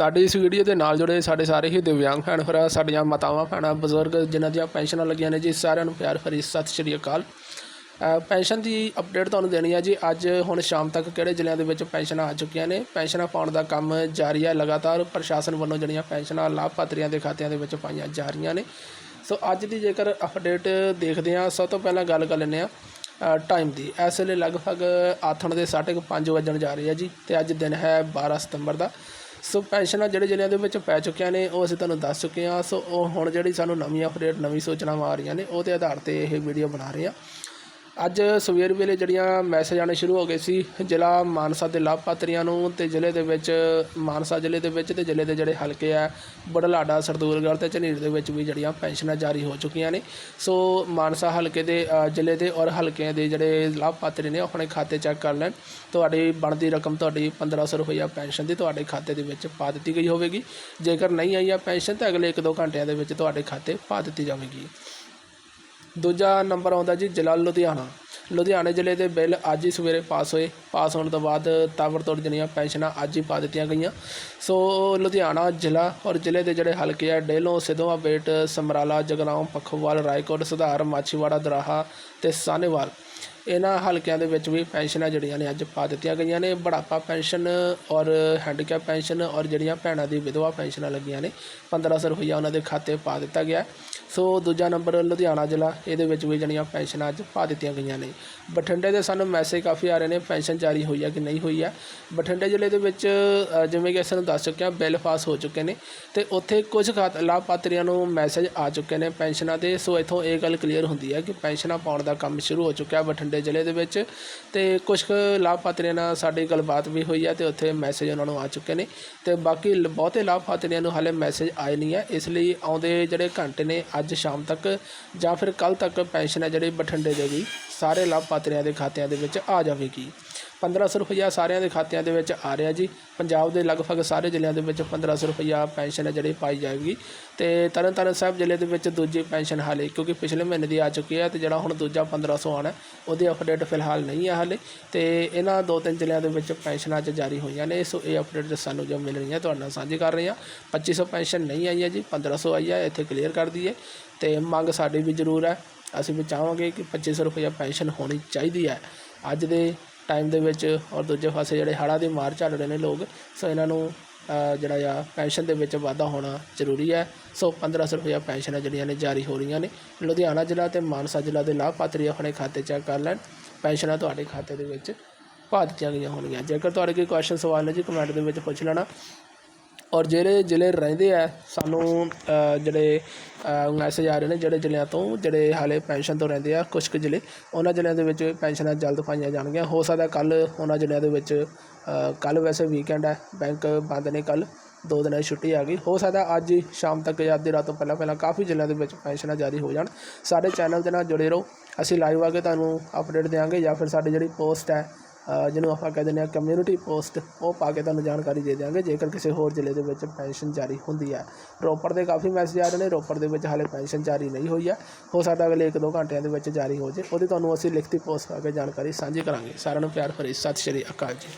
ਸਾਡੀ ਇਸ ਵੀਡੀਓ ਦੇ ਨਾਲ ਜੁੜੇ ਸਾਡੇ ਸਾਰੇ ਹੀ ਦਿਵਿਆਂਗ ਭੈਣ ਭਰਾ, ਸਾਡੀਆਂ ਮਾਤਾਵਾਂ, ਭੈਣਾਂ, ਬਜ਼ੁਰਗ, ਜਿਨ੍ਹਾਂ ਦੀਆਂ ਪੈਨਸ਼ਨਾਂ ਲੱਗੀਆਂ ਨੇ ਜੀ, ਸਾਰਿਆਂ ਨੂੰ ਪਿਆਰ ਭਰੀ ਸਤਿ ਸ਼੍ਰੀ ਅਕਾਲ। ਪੈਨਸ਼ਨ ਦੀ ਅਪਡੇਟ ਤੁਹਾਨੂੰ ਦੇਣੀ ਹੈ ਜੀ, ਅੱਜ ਹੁਣ ਸ਼ਾਮ ਤੱਕ ਕਿਹੜੇ ਜ਼ਿਲ੍ਹਿਆਂ ਦੇ ਵਿੱਚ ਪੈਨਸ਼ਨਾਂ ਆ ਚੁੱਕੀਆਂ ਨੇ? ਪੈਨਸ਼ਨਾਂ ਪਾਉਣ ਦਾ ਕੰਮ ਜਾਰੀ ਹੈ ਲਗਾਤਾਰ ਪ੍ਰਸ਼ਾਸਨ ਵੱਲੋਂ ਜਿਹੜੀਆਂ ਪੈਨਸ਼ਨਾਂ ਲਾਭਪਾਤਰੀਆਂ ਦੇ ਖਾਤਿਆਂ ਦੇ ਵਿੱਚ ਪਾਈਆਂ ਜਾ ਰਹੀਆਂ ਨੇ। ਸੋ ਅੱਜ ਦੀ ਜੇਕਰ ਅਪਡੇਟ ਦੇਖਦੇ ਹਾਂ ਸਭ ਤੋਂ ਪਹਿਲਾਂ ਗੱਲ ਕਰ ਲੈਂਦੇ ਹਾਂ ਟਾਈਮ ਦੀ। ਇਸ ਵੇਲੇ ਲਗਭਗ ਆਥਣ ਦੇ 5:30 ਵੱਜਣ ਜਾ ਰਹੀ ਹੈ ਜੀ, ਤੇ ਅੱਜ ਦਿਨ ਹੈ 12 ਸਤੰਬਰ ਦਾ। ਸੋ ਪੈਨਸ਼ਨਾਂ ਜਿਹੜੇ ਜ਼ਿਲ੍ਹਿਆਂ ਦੇ ਵਿੱਚ ਪੈ ਚੁੱਕੀਆਂ ਨੇ, ਉਹ ਅਸੀਂ ਤੁਹਾਨੂੰ ਦੱਸ ਚੁੱਕੇ ਹਾਂ। ਸੋ ਉਹ ਹੁਣ ਜਿਹੜੀ ਸਾਨੂੰ ਨਵੀਂ ਅਪਡੇਟ ਨਵੀਂ ਸੂਚਨਾਵਾਂ ਆ ਰਹੀਆਂ ਨੇ, ਉਹਦੇ ਆਧਾਰ ਤੇ ਇਹ ਵੀਡੀਓ ਬਣਾ ਰਹੇ ਹਾਂ। ਅੱਜ ਸਵੇਰ ਵੇਲੇ ਜਿਹੜੀਆਂ ਮੈਸੇਜ ਆਉਣੇ ਸ਼ੁਰੂ ਹੋ ਗਏ ਸੀ, ਜ਼ਿਲ੍ਹਾ ਮਾਨਸਾ ਦੇ ਲਾਭਪਾਤਰੀਆਂ ਨੂੰ ਤੇ ਜ਼ਿਲ੍ਹੇ ਦੇ ਵਿੱਚ, ਮਾਨਸਾ ਜ਼ਿਲ੍ਹੇ ਦੇ ਵਿੱਚ ਤੇ ਜ਼ਿਲ੍ਹੇ ਦੇ ਜਿਹੜੇ ਹਲਕੇ ਆ, ਬੜਲਾਡਾ, ਸਰਦੂਲਗੜ੍ਹ ਤੇ ਝਨੀਰ ਦੇ ਵਿੱਚ ਵੀ ਜਿਹੜੀਆਂ ਪੈਨਸ਼ਨਾਂ ਜਾਰੀ ਹੋ ਚੁੱਕੀਆਂ ਨੇ। ਸੋ ਮਾਨਸਾ ਹਲਕੇ ਦੇ ਜ਼ਿਲ੍ਹੇ ਦੇ ਔਰ ਹਲਕਿਆਂ ਦੇ ਜਿਹੜੇ ਲਾਭਪਾਤਰੀ ਨੇ ਉਹ ਆਪਣੇ ਖਾਤੇ ਚੈੱਕ ਕਰ ਲੈਣ। ਤੁਹਾਡੀ ਬਣਦੀ ਰਕਮ ਤੁਹਾਡੀ 1500 ਰੁਪਈਆ ਪੈਨਸ਼ਨ ਦੀ ਤੁਹਾਡੇ ਖਾਤੇ ਦੇ ਵਿੱਚ ਪਾ ਦਿੱਤੀ ਗਈ ਹੋਵੇਗੀ। ਜੇਕਰ ਨਹੀਂ ਆਈ ਆ ਪੈਨਸ਼ਨ ਤਾਂ ਅਗਲੇ 1-2 ਘੰਟਿਆਂ ਦੇ ਵਿੱਚ ਤੁਹਾਡੇ ਖਾਤੇ ਪਾ ਦਿੱਤੀ ਜਾਵੇਗੀ। ਦੂਜਾ ਨੰਬਰ ਆਉਂਦਾ ਜੀ ਜ਼ਿਲ੍ਹਾ ਲੁਧਿਆਣਾ। ਲੁਧਿਆਣੇ ਜ਼ਿਲ੍ਹੇ ਦੇ ਬਿੱਲ ਅੱਜ ਹੀ ਸਵੇਰੇ ਪਾਸ ਹੋਏ। ਪਾਸ ਹੋਣ ਤੋਂ ਬਾਅਦ ਤਾਬੜਤੋੜ ਜਿਹੜੀਆਂ ਪੈਨਸ਼ਨਾਂ ਅੱਜ ਹੀ ਪਾ ਦਿੱਤੀਆਂ ਗਈਆਂ। ਸੋ ਲੁਧਿਆਣਾ ਜ਼ਿਲ੍ਹਾ ਔਰ ਜ਼ਿਲ੍ਹੇ ਦੇ ਜਿਹੜੇ ਹਲਕੇ ਆ, ਡੇਲੋਂ ਸਿਧਵਾ ਬੇਟ, ਸਮਰਾਲਾ, ਜਗਰਾਉਂ, ਪੱਖੋਵਾਲ, ਰਾਏਕੋਟ, ਸੁਧਾਰ, ਮਾਛੀਵਾੜਾ, ਦਰਾਹਾ ਤੇ ਸਾਹਨੇਵਾਲ। ਇਹਨਾਂ ਹਲਕਿਆਂ ਦੇ ਵਿੱਚ ਵੀ ਪੈਨਸ਼ਨਾਂ ਜਿਹੜੀਆਂ ਨੇ ਅੱਜ ਪਾ ਦਿੱਤੀਆਂ ਗਈਆਂ ਨੇ, ਬੁਢਾਪਾ ਪੈਨਸ਼ਨ ਔਰ ਹੈਂਡੀਕੈਪ ਪੈਨਸ਼ਨ ਔਰ ਜਿਹੜੀਆਂ ਭੈਣਾਂ ਦੀ ਵਿਧਵਾ ਪੈਨਸ਼ਨਾਂ ਲੱਗੀਆਂ ਨੇ 1500 ਰੁਪਈਆ ਉਹਨਾਂ ਦੇ ਖਾਤੇ ਪਾ ਦਿੱਤਾ ਗਿਆ। ਸੋ ਦੂਜਾ ਨੰਬਰ ਲੁਧਿਆਣਾ ਜ਼ਿਲ੍ਹਾ, ਇਹਦੇ ਵਿੱਚ ਵੀ ਜਿਹੜੀਆਂ ਪੈਨਸ਼ਨਾਂ ਅੱਜ ਪਾ ਦਿੱਤੀਆਂ ਗਈਆਂ ਨੇ। ਬਠਿੰਡੇ ਦੇ ਸਾਨੂੰ ਮੈਸੇਜ ਕਾਫੀ ਆ ਰਹੇ ਨੇ, ਪੈਨਸ਼ਨ ਜਾਰੀ ਹੋਈ ਹੈ ਕਿ ਨਹੀਂ ਹੋਈ ਹੈ ਬਠਿੰਡੇ ਜ਼ਿਲ੍ਹੇ ਦੇ ਵਿੱਚ ਜਿਵੇਂ ਕਿ ਅਸੀਂ ਤੁਹਾਨੂੰ ਦੱਸ ਚੁੱਕੇ ਹਾਂ, ਬਿੱਲ ਪਾਸ ਹੋ ਚੁੱਕੇ ਨੇ ਤੇ ਉੱਥੇ ਕੁਝ ਖਾਤ, ਲਾਭਪਾਤਰੀਆਂ ਨੂੰ ਮੈਸੇਜ ਆ ਚੁੱਕੇ ਨੇ ਪੈਨਸ਼ਨਾਂ ਦੇ। ਸੋ ਇਥੋਂ ਇਹ ਗੱਲ ਕਲੀਅਰ ਹੁੰਦੀ ਹੈ ਕਿ ਪੈਨਸ਼ਨਾਂ ਪਾਉਣ ਦਾ ਕੰਮ ਸ਼ੁਰੂ ਹੋ ਚੁੱਕਿਆ ਬਠਿੰਡੇ ਜ਼ਿਲ੍ਹੇ ਦੇ ਵਿੱਚ ਤੇ ਕੁਝ ਕੁ ਲਾਭਪਾਤਰੀਆਂ ਨਾਲ ਸਾਡੀ ਗੱਲਬਾਤ ਵੀ ਹੋਈ ਹੈ ਤੇ ਉੱਥੇ ਮੈਸੇਜ ਉਹਨਾਂ ਨੂੰ ਆ ਚੁੱਕੇ ਨੇ ਤੇ ਬਾਕੀ ਲ- ਬਹੁਤੇ ਲਾਭਪਾਤਰੀਆਂ ਨੂੰ ਹਾਲੇ ਮੈਸੇਜ ਆਏ ਨਹੀਂ ਹੈ। ਇਸ ਲਈ ਆਉਂਦੇ ਜਿਹੜੇ ਘੰਟੇ ਨੇ ਅੱਜ ਸ਼ਾਮ ਤੱਕ ਜਾਂ ਫਿਰ ਕੱਲ ਤੱਕ ਪੈਨਸ਼ਨ ਹੈ ਜਿਹੜੀ ਬਠਿੰਡੇ ਦੇ ਵੀ, ਸਾਰੇ ਲਾਭਪਾਤਰੀਆਂ ਦੇ ਖਾਤਿਆਂ ਦੇ ਵਿੱਚ ਆ ਜਾਵੇਗੀ। 1500 ਰੁਪਈਆ ਸਾਰਿਆਂ ਦੇ ਖਾਤਿਆਂ ਦੇ ਵਿੱਚ ਆ ਰਿਹਾ ਜੀ। ਪੰਜਾਬ ਦੇ ਲਗਭਗ ਸਾਰੇ ਜ਼ਿਲ੍ਹਿਆਂ ਦੇ ਵਿੱਚ 1500 ਰੁਪਈਆ ਪੈਨਸ਼ਨ ਹੈ ਜਿਹੜੀ ਪਾਈ ਜਾਏਗੀ। ਤੇ ਤਰਨਤਾਰਨ ਸਾਹਿਬ ਜ਼ਿਲ੍ਹੇ ਦੇ ਵਿੱਚ ਦੂਜੀ ਪੈਨਸ਼ਨ ਹਾਲੇ, ਕਿਉਂਕਿ ਪਿਛਲੇ ਮਹੀਨੇ ਦੀ ਆ ਚੁੱਕੀ ਹੈ ਤੇ ਜਿਹੜਾ ਹੁਣ ਦੂਜਾ 1500 ਆਣਾ ਉਹਦੀ ਅਪਡੇਟ ਫਿਲਹਾਲ ਨਹੀਂ ਆ ਹਾਲੇ। ਤੇ ਇਹਨਾਂ ਦੋ ਤਿੰਨ ਜ਼ਿਲ੍ਹਿਆਂ ਦੇ ਵਿੱਚ ਪੈਨਸ਼ਨਾਂ ਅੱਜ ਜਾਰੀ ਹੋਈਆਂ ਨੇ, ਸੋ ਇਹ ਅਪਡੇਟ ਸਾਨੂੰ ਜੋ ਮਿਲ ਰਹੀਆਂ, ਤੁਹਾਡੇ ਨਾਲ ਸਾਂਝੀ ਕਰ ਰਹੇ ਹਾਂ। 2500 ਪੈਨਸ਼ਨ ਨਹੀਂ ਆਈ ਹੈ ਜੀ 1500 ਆਈ ਹੈ, ਇੱਥੇ ਕਲੀਅਰ ਕਰ ਦਈਏ। ਤੇ ਮੰਗ ਸਾਡੀ ਵੀ ਜ਼ਰੂਰ ਹੈ, ਅਸੀਂ ਵੀ ਚਾਹਾਂਗੇ ਕਿ 2500 ਰੁਪਈਆ ਪੈਨਸ਼ਨ ਹੋਣੀ ਚਾਹੀਦੀ ਹੈ। ਅੱਜ ਦੇ ਟਾਈਮ ਦੇ ਵਿੱਚ ਔਰ ਦੂਜੇ ਪਾਸੇ ਜਿਹੜੇ ਹੜ੍ਹਾਂ ਦੀ ਮਾਰ ਝੱਲ ਰਹੇ ਨੇ ਲੋਕ, ਸੋ ਇਹਨਾਂ ਨੂੰ ਜਿਹੜਾ ਆ, ਪੈਨਸ਼ਨ ਦੇ ਵਿੱਚ ਵਾਧਾ ਹੋਣਾ ਜ਼ਰੂਰੀ ਹੈ। ਸੋ 1500 ਰੁਪਇਆ ਪੈਨਸ਼ਨਾਂ ਜਿਹੜੀਆਂ ਨੇ ਜਾਰੀ ਹੋ ਰਹੀਆਂ ਨੇ। ਲੁਧਿਆਣਾ ਜ਼ਿਲ੍ਹਾ ਤੇ ਮਾਨਸਾ ਜ਼ਿਲ੍ਹਾ ਦੇ ਲਾਭਪਾਤਰੀ ਆਪਣੇ ਖਾਤੇ ਚੈੱਕ ਕਰ ਲੈਣ। ਪੈਨਸ਼ਨਾਂ ਤੁਹਾਡੇ ਖਾਤੇ ਦੇ ਵਿੱਚ ਪਾ ਦਿੱਤੀਆਂ ਗਈਆਂ ਹੋਣਗੀਆਂ। ਜੇਕਰ ਤੁਹਾਡੇ ਕੋਈ ਕੁਐਸਚਨ ਸਵਾਲ ਨੇ ਜੀ ਕਮੈਂਟ ਦੇ ਵਿੱਚ ਪੁੱਛ ਲੈਣਾ। ਔਰ ਜਿਹੜੇ ਜ਼ਿਲ੍ਹੇ ਰਹਿੰਦੇ ਆ, ਸਾਨੂੰ ਜਿਹੜੇ ਮੈਸੇਜ ਆ ਰਹੇ ਨੇ, ਜਿਹੜੇ ਜ਼ਿਲ੍ਹਿਆਂ ਤੋਂ, ਜਿਹੜੇ ਹਾਲੇ ਪੈਨਸ਼ਨ ਤੋਂ ਰਹਿੰਦੇ ਆ ਕੁਝ ਕੁ ਜ਼ਿਲ੍ਹੇ, ਉਹਨਾਂ ਜ਼ਿਲ੍ਹਿਆਂ ਦੇ ਵਿੱਚ ਪੈਨਸ਼ਨਾਂ ਜਲਦ ਪਾਈਆਂ ਜਾਣਗੀਆਂ। ਹੋ ਸਕਦਾ ਕੱਲ੍ਹ ਉਹਨਾਂ ਜ਼ਿਲ੍ਹਿਆਂ ਦੇ ਵਿੱਚ ਕੱਲ੍ਹ ਵੈਸੇ ਵੀਕਐਂਡ ਹੈ ਬੈਂਕ ਬੰਦ ਨੇ ਕੱਲ੍ਹ, ਦੋ ਦਿਨਾਂ ਦੀ ਛੁੱਟੀ ਆ ਗਈ। ਹੋ ਸਕਦਾ ਅੱਜ ਹੀ ਸ਼ਾਮ ਤੱਕ ਜਾਂ ਅੱਧੀ ਰਾਤ ਤੋਂ ਪਹਿਲਾਂ ਪਹਿਲਾਂ ਕਾਫੀ ਜ਼ਿਲ੍ਹਿਆਂ ਦੇ ਵਿੱਚ ਪੈਨਸ਼ਨਾਂ ਜਾਰੀ ਹੋ ਜਾਣ। ਸਾਡੇ ਚੈਨਲ ਦੇ ਨਾਲ ਜੁੜੇ ਰਹੋ। ਅਸੀਂ ਲਾਈਵ ਆ ਕੇ ਤੁਹਾਨੂੰ ਅਪਡੇਟ ਦੇਵਾਂਗੇ ਜਾਂ ਫਿਰ ਸਾਡੀ ਜਿਹੜੀ ਪੋਸਟ ਹੈ ਜਿਹਨੂੰ ਆਪਾਂ ਕਹਿ ਦਿੰਦੇ ਹਾਂ ਕਮਿਊਨਿਟੀ ਪੋਸਟ ਉਹ ਪਾ ਕੇ ਤੁਹਾਨੂੰ ਜਾਣਕਾਰੀ ਦੇ ਦਿਆਂਗੇ। ਜੇਕਰ ਕਿਸੇ ਹੋਰ ਜ਼ਿਲ੍ਹੇ ਦੇ ਵਿੱਚ ਪੈਨਸ਼ਨ ਜਾਰੀ ਹੁੰਦੀ ਹੈ। ਰੋਪੜ ਦੇ ਕਾਫੀ ਮੈਸੇਜ ਆ ਰਹੇ ਨੇ, ਰੋਪੜ ਦੇ ਵਿੱਚ ਹਾਲੇ ਪੈਨਸ਼ਨ ਜਾਰੀ ਨਹੀਂ ਹੋਈ ਹੈ। ਹੋ ਸਕਦਾ ਅਗਲੇ 1-2 ਘੰਟਿਆਂ ਦੇ ਵਿੱਚ ਜਾਰੀ ਹੋ ਜੇ। ਉਹਦੀ ਤੁਹਾਨੂੰ ਅਸੀਂ ਲਿਖਤੀ ਪੋਸਟ ਪਾ ਕੇ ਜਾਣਕਾਰੀ ਸਾਂਝੀ ਕਰਾਂਗੇ। ਸਾਰਿਆਂ ਨੂੰ ਪਿਆਰ ਭਰੀ ਸਤਿ ਸ਼੍ਰੀ ਅਕਾਲ ਜੀ।